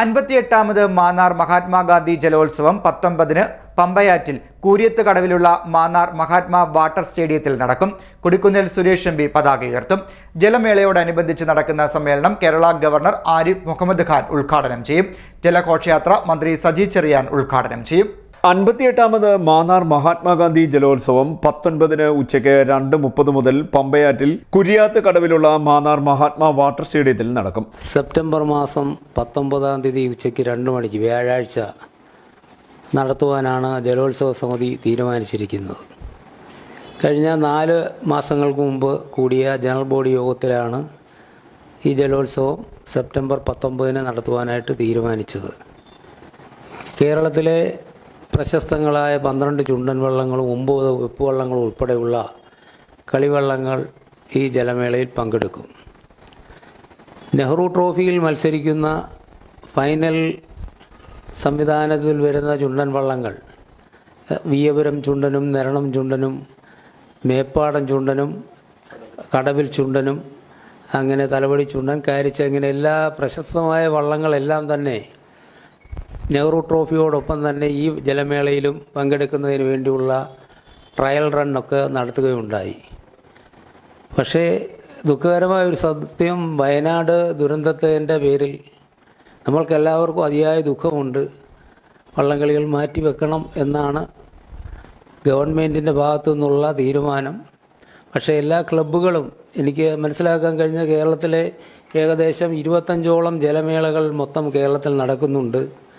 അൻപത്തിയെട്ടാമത് മാന്നാർ മഹാത്മാഗാന്ധി ജലോത്സവം പത്തൊമ്പതിന് പമ്പയാറ്റിൽ കൂരിയത്ത് കടവിലുള്ള മാന്നാർ മഹാത്മാ വാട്ടർ സ്റ്റേഡിയത്തിൽ നടക്കും. കൊടിക്കുന്നിൽ സുരേഷ് എം പി പതാക ഉയർത്തും. ജലമേളയോടനുബന്ധിച്ച് നടക്കുന്ന സമ്മേളനം കേരള ഗവർണർ ആരിഫ് മുഹമ്മദ് ഖാൻ ഉദ്ഘാടനം ചെയ്യും. ജലഘോഷയാത്ര മന്ത്രി സജി ചെറിയാൻ ഉദ്ഘാടനം ചെയ്യും. അൻപത്തിയെട്ടാമത് മാന്നാർ മഹാത്മാഗാന്ധി ജലോത്സവം പത്തൊൻപതിന് ഉച്ചയ്ക്ക് രണ്ട് മുപ്പത് മുതൽ പമ്പയാറ്റിൽ കുരിയാത്ത് കടവിലുള്ള മാന്നാർ മഹാത്മാ വാട്ടർ സ്റ്റേഡിയത്തിൽ നടക്കും. സെപ്റ്റംബർ മാസം പത്തൊമ്പതാം തീയതി ഉച്ചയ്ക്ക് രണ്ട് മണിക്ക് വ്യാഴാഴ്ച നടത്തുവാനാണ് ജലോത്സവ സമിതി തീരുമാനിച്ചിരിക്കുന്നത്. കഴിഞ്ഞ നാല് മാസങ്ങൾക്ക് മുമ്പ് കൂടിയ ജനറൽ ബോഡി യോഗത്തിലാണ് ഈ ജലോത്സവം സെപ്റ്റംബർ പത്തൊമ്പതിന് നടത്തുവാനായിട്ട് തീരുമാനിച്ചത്. കേരളത്തിലെ പ്രശസ്തങ്ങളായ പന്ത്രണ്ട് ചുണ്ടൻ വള്ളങ്ങളും ഒമ്പത് ഉപ്പുവള്ളങ്ങളും ഉൾപ്പെടെയുള്ള കളിവള്ളങ്ങൾ ഈ ജലമേളയിൽ പങ്കെടുക്കും. നെഹ്റു ട്രോഫിയിൽ മത്സരിക്കുന്ന ഫൈനൽ സംവിധാനത്തിൽ വരുന്ന ചുണ്ടൻ വള്ളങ്ങൾ വിയപുരം ചുണ്ടനും നരണം ചുണ്ടനും മേപ്പാടം ചുണ്ടനും കടവിൽ ചുണ്ടനും അങ്ങനെ തലവടി ചുണ്ടൻ കാരിച്ച അങ്ങനെ എല്ലാ പ്രശസ്തമായ വള്ളങ്ങളെല്ലാം തന്നെ നെഹ്റു ട്രോഫിയോടൊപ്പം തന്നെ ഈ ജലമേളയിലും പങ്കെടുക്കുന്നതിന് വേണ്ടിയുള്ള ട്രയൽ റണ്ണൊക്കെ നടത്തുകയുണ്ടായി. പക്ഷേ ദുഃഖകരമായ ഒരു സത്യം വയനാട് ദുരന്തത്തിന്റെ പേരിൽ നമ്മൾക്കെല്ലാവർക്കും അതിയായ ദുഃഖമുണ്ട്. വള്ളംകളികൾ മാറ്റിവെക്കണം എന്നാണ് ഗവൺമെന്റിന്റെ ഭാഗത്തു നിന്നുള്ള തീരുമാനം. പക്ഷേ എല്ലാ ക്ലബ്ബുകളും എനിക്ക് മനസ്സിലാക്കാൻ കഴിഞ്ഞ കേരളത്തിലെ ഏകദേശം ഇരുപത്തഞ്ചോളം ജലമേളകൾ മൊത്തം കേരളത്തിൽ നടക്കുന്നുണ്ട്.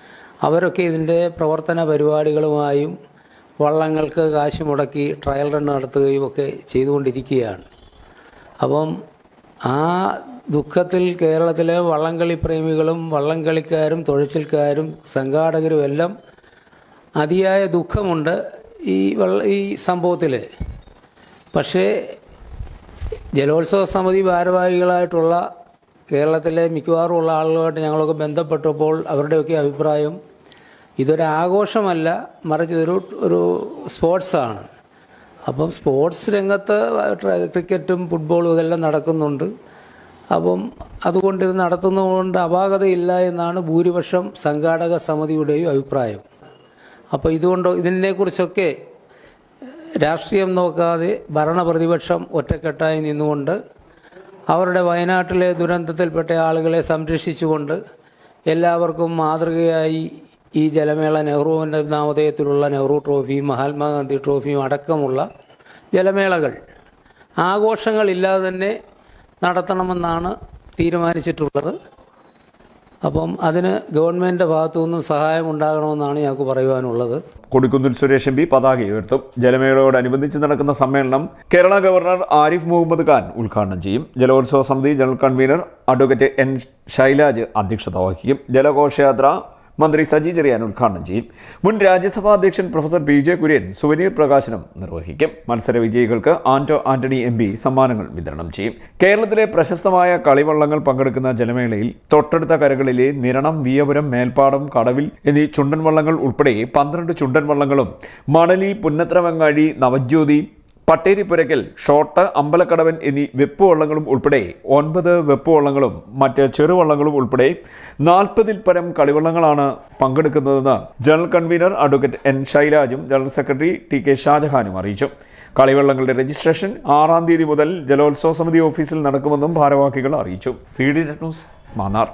അവരൊക്കെ ഇതിന്റെ പ്രവർത്തന പരിപാടികളുമായും വള്ളങ്ങൾക്ക് കാശ് മുടക്കി ട്രയൽ റൺ നടത്തുകയും ഒക്കെ ചെയ്തുകൊണ്ടിരിക്കുകയാണ്. അപ്പം ആ ദുഃഖത്തിൽ കേരളത്തിലെ വള്ളംകളി പ്രേമികളും വള്ളംകളിക്കാരും തുഴച്ചിൽക്കാരും സംഘാടകരും എല്ലാം അതിയായ ദുഃഖമുണ്ട് ഈ വള്ള ഈ സംഭവത്തിൽ പക്ഷേ ജലോത്സവ സമിതി ഭാരവാഹികളായിട്ടുള്ള കേരളത്തിലെ മിക്കവാറും ഉള്ള ആളുകളുമായിട്ട് ഞങ്ങളൊക്കെ ബന്ധപ്പെട്ടപ്പോൾ അവരുടെയൊക്കെ അഭിപ്രായം ഇതൊരു ആഘോഷമല്ല മറിച്ച് ഇതൊരു ഒരു സ്പോർട്സാണ്. അപ്പം സ്പോർട്സ് രംഗത്ത് ക്രിക്കറ്റും ഫുട്ബോളും ഇതെല്ലാം നടക്കുന്നുണ്ട്. അപ്പം അതുകൊണ്ട് ഇത് നടത്തുന്നതുകൊണ്ട് അപാകതയില്ല എന്നാണ് ഭൂരിപക്ഷം സംഘാടക സമിതിയുടെയും അഭിപ്രായം. അപ്പോൾ ഇതുകൊണ്ട് ഇതിനെക്കുറിച്ചൊക്കെ രാഷ്ട്രീയം നോക്കാതെ ഭരണപ്രതിപക്ഷം ഒറ്റക്കെട്ടായി നിന്നുകൊണ്ട് അവരുടെ വയനാട്ടിലെ ദുരന്തത്തിൽപ്പെട്ട ആളുകളെ സംരക്ഷിച്ചുകൊണ്ട് എല്ലാവർക്കും മാതൃകയായി ഈ ജലമേള നെഹ്റുവിന്റെ നാമധേയത്തിലുള്ള നെഹ്റു ട്രോഫിയും മഹാത്മാഗാന്ധി ട്രോഫിയും അടക്കമുള്ള ജലമേളകൾ ആഘോഷങ്ങളില്ലാതെ തന്നെ നടത്തണമെന്നാണ് തീരുമാനിച്ചിട്ടുള്ളത്. അപ്പം അതിന് ഗവൺമെന്റിന്റെ ഭാഗത്തു നിന്നും സഹായം ഉണ്ടാകണമെന്നാണ് ഞങ്ങൾക്ക് പറയുവാനുള്ളത്. കൊടിക്കുന്നിൽ സുരേഷ് എം പി പതാക ഉയർത്തും. ജലമേളയോടനുബന്ധിച്ച് നടക്കുന്ന സമ്മേളനം കേരള ഗവർണർ ആരിഫ് മുഹമ്മദ് ഖാൻ ഉദ്ഘാടനം ചെയ്യും. ജലോത്സവ സമിതി general convener advocate N Shailaj അധ്യക്ഷത വഹിക്കും. ജലഘോഷയാത്ര മന്ത്രി സജി ചെറിയാൻ ഉദ്ഘാടനം ചെയ്യും. മുൻ രാജ്യസഭാ അധ്യക്ഷൻ professor P J Kurian souvenir പ്രകാശനം നിർവഹിക്കും. മത്സര വിജയികൾക്ക് ആന്റോ ആന്റണി എം പി സമ്മാനങ്ങൾ വിതരണം ചെയ്യും. കേരളത്തിലെ പ്രശസ്തമായ കളിവള്ളങ്ങൾ പങ്കെടുക്കുന്ന ജലമേളയിൽ തൊട്ടടുത്ത കരകളിലെ നിരണം വിയപുരം മേൽപ്പാടം കടവിൽ എന്നീ ചുണ്ടൻ വള്ളങ്ങൾ ഉൾപ്പെടെ പന്ത്രണ്ട് ചുണ്ടൻ വള്ളങ്ങളും മണലി പുന്നത്രവങ്ങാഴി നവജ്യോതി പട്ടേരിപ്പുരയ്ക്കൽ ഷോട്ട് അമ്പലക്കടവൻ എന്നീ വെപ്പ് വള്ളങ്ങളും ഉൾപ്പെടെ ഒൻപത് വെപ്പ് വള്ളങ്ങളും മറ്റ് ചെറുവള്ളങ്ങളും ഉൾപ്പെടെ നാൽപ്പതിൽ പരം കളിവള്ളങ്ങളാണ് പങ്കെടുക്കുന്നതെന്ന് ജനറൽ കൺവീനർ അഡ്വക്കേറ്റ് എൻ ശൈലാജും ജനറൽ സെക്രട്ടറി ടി കെ ഷാജഹാനും അറിയിച്ചു. കളിവള്ളങ്ങളുടെ രജിസ്ട്രേഷൻ ആറാം തീയതി മുതൽ ജലോത്സവ സമിതി ഓഫീസിൽ നടക്കുമെന്നും ഭാരവാഹികൾ അറിയിച്ചു. C D news Mannar.